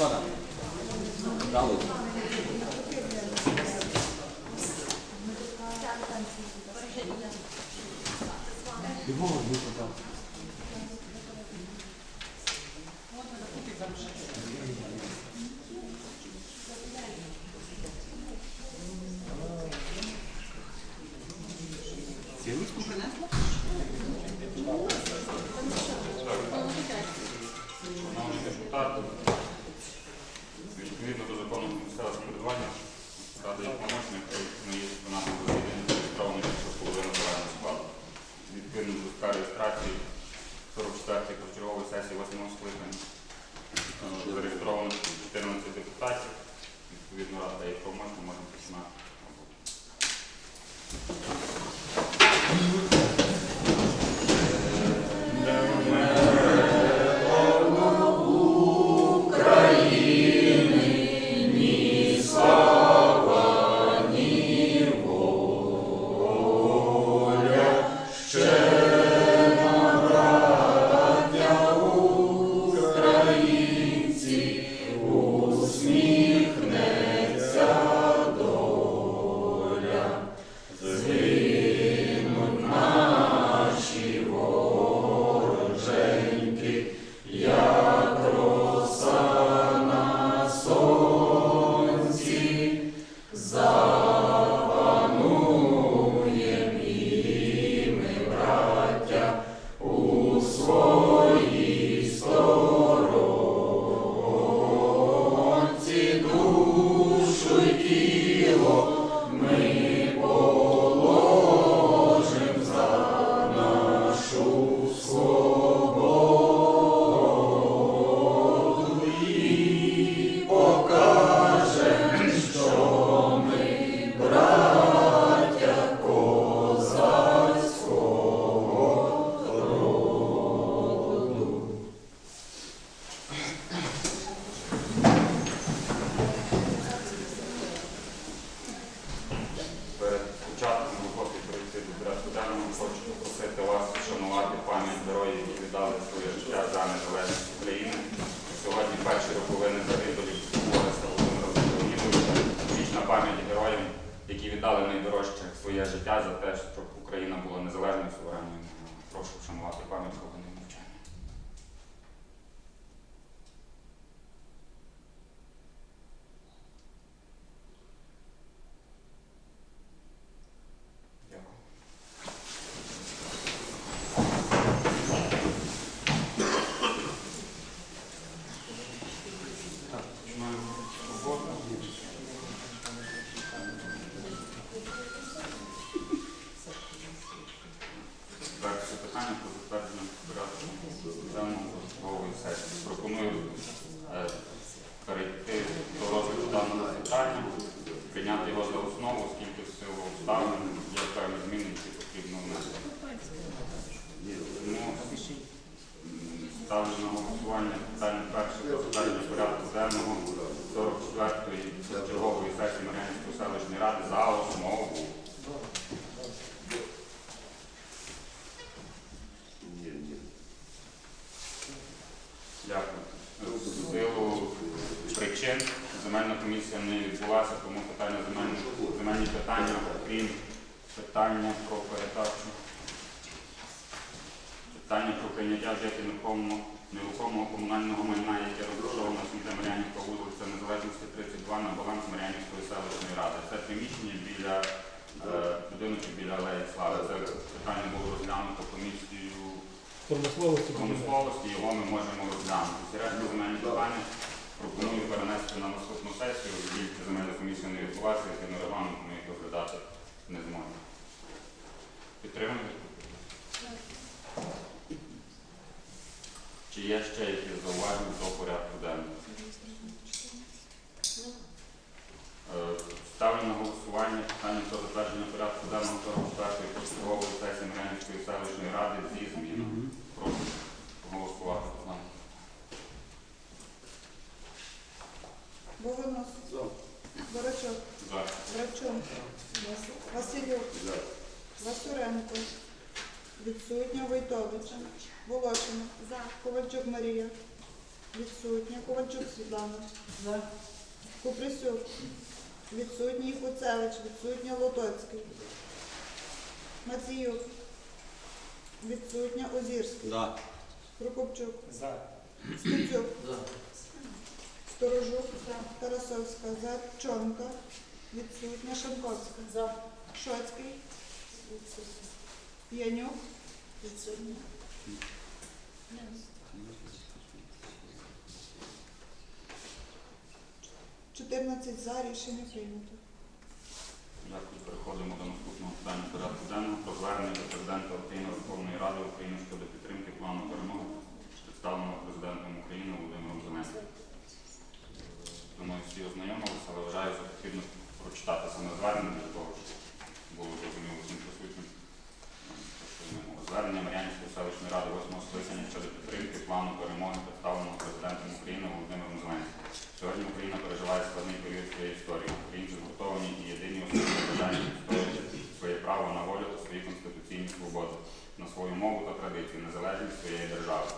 Там? Дали. Бігом, так. Цілочку принесла? Відповідно до листка реєстрації 44-ї почергової сесії 8 скликання е, зареєстровано 14 депутатів. Відповідно, Рада є помічник, можемо починати. Перед життя за те, щоб Україна була незалежною суверенною. Прошу вшанувати пам'ять хвилиною мовчання. Дякую. Так, починаємо роботу. Перше питання про затвердження порядку денного судової сесії. Пропоную е, перейти до розгляду даного питання, прийняти його за основу, оскільки в силу обставин є певні зміни, які потрібно внести. Тому м, ставлю на голосування питання перше про затвердження порядку денного 44-ї чергової сесії Мар'янської селищної ради за основу. Дякую. В силу причин земельна комісія не відбулася, тому питання земельні, земельні питання, окрім питання про передачу, питання про прийняття життя нерухомого, комунального майна, яке розташовано на сміття Мар'янівська вулиця Незалежності 32 на баланс Мар'янівської селищної ради. Це приміщення біля е, будинку біля Алеї Слави. Це питання було розглянуто комісією Промисловості його ми можемо розглянути. Решта земельні питання пропоную перенести на наступну сесію, оскільки земельна комісія не відбулася, і на регламент ми їх розглядати не зможемо. Підтримуєте? Чи є ще якісь зауваження до порядку денного? Е, Ставлю на голосування питання про затвердження порядку денного 44-ї почергової сесії Мирянської селищної ради зі змінами. Прошу голосувати. Богонос. Борочок. За. Грачун. Василюк. Васюренко. Відсутня Войтович. Волошина. Ковальчук Марія. Відсутня. Ковальчук Світлана. За. Куприсюк. Відсутній Куцевич. Відсутня Лотоцький. Маціюк. Відсутня Озірський. За. Прокопчук. За. Стецюк. За. Сторожук. Тарасовська. За. Чонка. Відсутня. Шанковська. За. Шоцький. Янюк. Відсутня. 14 за. Рішення прийнято. Дякую. Переходимо до наступного питання порядку денного про звернення до президента України Верховної Ради України щодо підтримки плану перемоги, представленого президентом України Володимиром Зеленським. Думаю, всі ознайомилися, але вважаю за потрібно прочитати саме звернення для того, щоб було зрозуміло всім присутнім. Те, що ми мова. Звернення Мар'янівської селищної ради 8 скликання щодо підтримки плану перемоги, представленого президентом України Володимиром Зеленським. Сьогодні Україна переживає складний період своєї історії. Українці згуртовані і єдині особливо бажання відстоювати своє право на волю та свої конституційні свободи, на свою мову та традицію, незалежність своєї держави.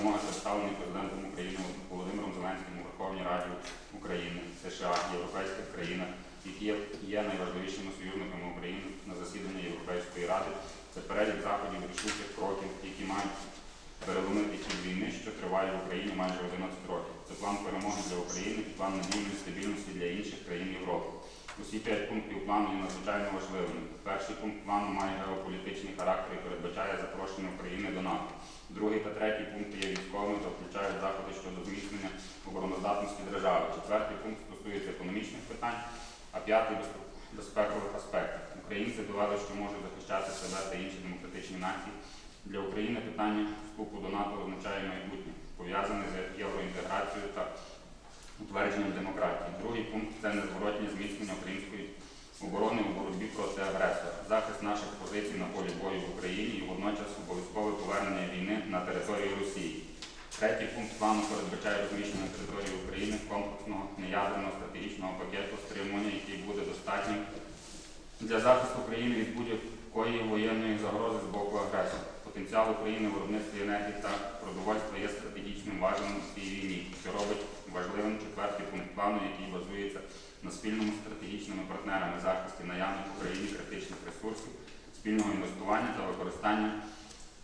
План перемоги представлений президентом України Володимиром Зеленським у Верховній Раді України, США, європейських країнах, які є- найважливішими союзниками України на засіданні Європейської ради. Це перелік заходів рішучих кроків, які мають переломити хід війни, що триває в Україні майже 11 років. Це план перемоги для України план надійної стабільності для інших країн Європи. Усі п'ять пунктів плану є надзвичайно важливими. Перший пункт плану має геополітичний характер і передбачає запрошення України до НАТО. Другий та третій пункти є військовими та включають заходи щодо зміцнення обороноздатності держави. Четвертий пункт стосується економічних питань, а п'ятий безпекових аспектів. Українці довели, що можуть захищати себе та інші демократичні нації. Для України питання вступу до НАТО означає майбутнє, пов'язане з євроінтеграцією та утвердженням демократії. Другий пункт це незворотнє зміцнення української оборони у боротьбі проти агресора, захист наших позицій на полі бою в Україні і водночас обов'язкове повернення війни на територію Росії. Третій пункт плану передбачає розміщення на території України комплексного неядерного стратегічного пакету стримування, який буде достатнім для захисту України від будь-якої воєнної загрози з боку агресора. Потенціал України в енергії та продовольства є стратегічним важливим у цій війні, що робить важливим четвертий пункт плану, який базується на спільному стратегічними партнерами захисті наявних в Україні критичних ресурсів, спільного інвестування та використання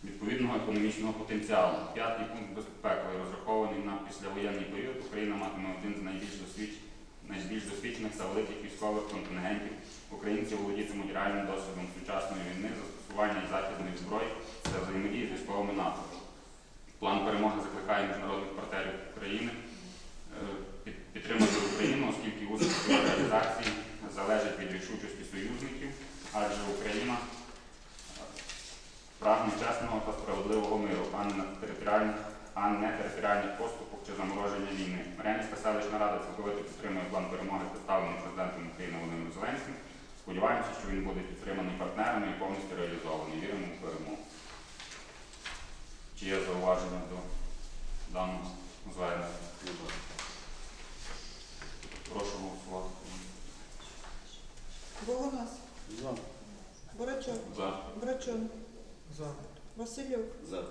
відповідного економічного потенціалу. П'ятий пункт безпековий розрахований на післявоєнний період. Україна матиме один з найбільш досвідчених найбільш досвідчених та великих військових контингентів. Українці володітимуть реальним досвідом сучасної війни, застосування і західної зброї та взаємодії з військовими НАТО. План перемоги закликає міжнародних партнерів України підтримати Україну, оскільки успіх реалізації залежить від рішучості союзників, адже Україна е, прагне чесного та справедливого миру, а не територіальних, а не територіальних поступок чи замороження війни. Мар'янівська селищна рада цілковито підтримує план перемоги, представлений президентом України Володимиром Зеленським. Сподіваємося, що він буде підтриманий партнерами і повністю реалізований. Віримо в перемогу. Чи є зауваження до даного звернення? Прошу голосувати. Богонос. За. Борачок. За. Брачун. Василюк. За.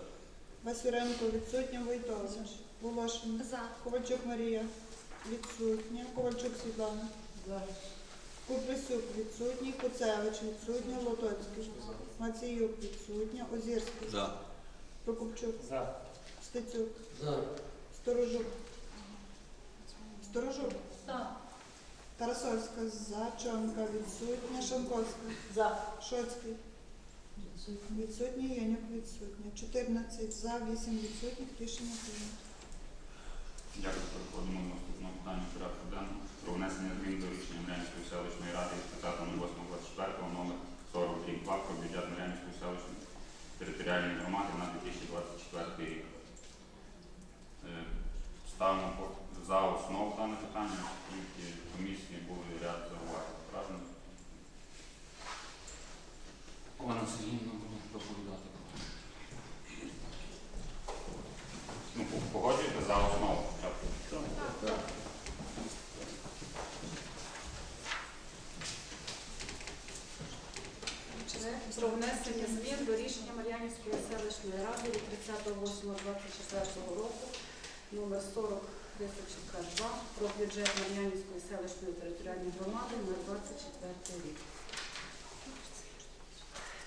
Васюренко. Відсутня Войтович. Волошин. За. Ковальчук Марія. Відсутня. Ковальчук Світлана. Куприсюк відсутній. Куцевич відсутня. Лотоцький. Маціюк відсутня. Озірський. За. Прокопчук. За. Стецюк. За. Сторожук. Сторожук. За. Тарасовська. За. Чонка. Відсутня. Шанковська. За. Шоцький. Відсутній. Янюк відсутня. 14 за, 8 відсутніх. Рішення прийнято. Дякую. Переходимо до наступного питання порядку денного про внесення змін до рішення Мрянської селищної ради від 30.08.24 номер 40 рік 2 про бюджет Мрянської селищної територіальної громади на 2024 рік. Е, Ставимо за основу дане питання, оскільки комісії були ряд зауважень. Правильно? Олена Сергіївна буде доповідати. Ну, погоджуєте за основу. про внесення змін до рішення Мар'янівської селищної ради від 30.08.24 року номер 40 Рисочка 2 про бюджет Мар'янівської селищної територіальної громади на 24 рік.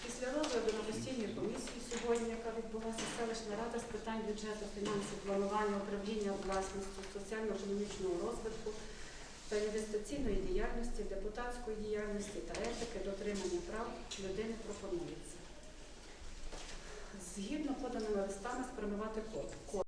Після розгляду на постійній комісії сьогодні, яка відбулася селищна рада з питань бюджету, фінансів, планування, управління власністю, соціально-економічного розвитку та інвестиційної діяльності, депутатської діяльності та етики, дотримання прав людини пропонується. Згідно поданими листами спрямувати код.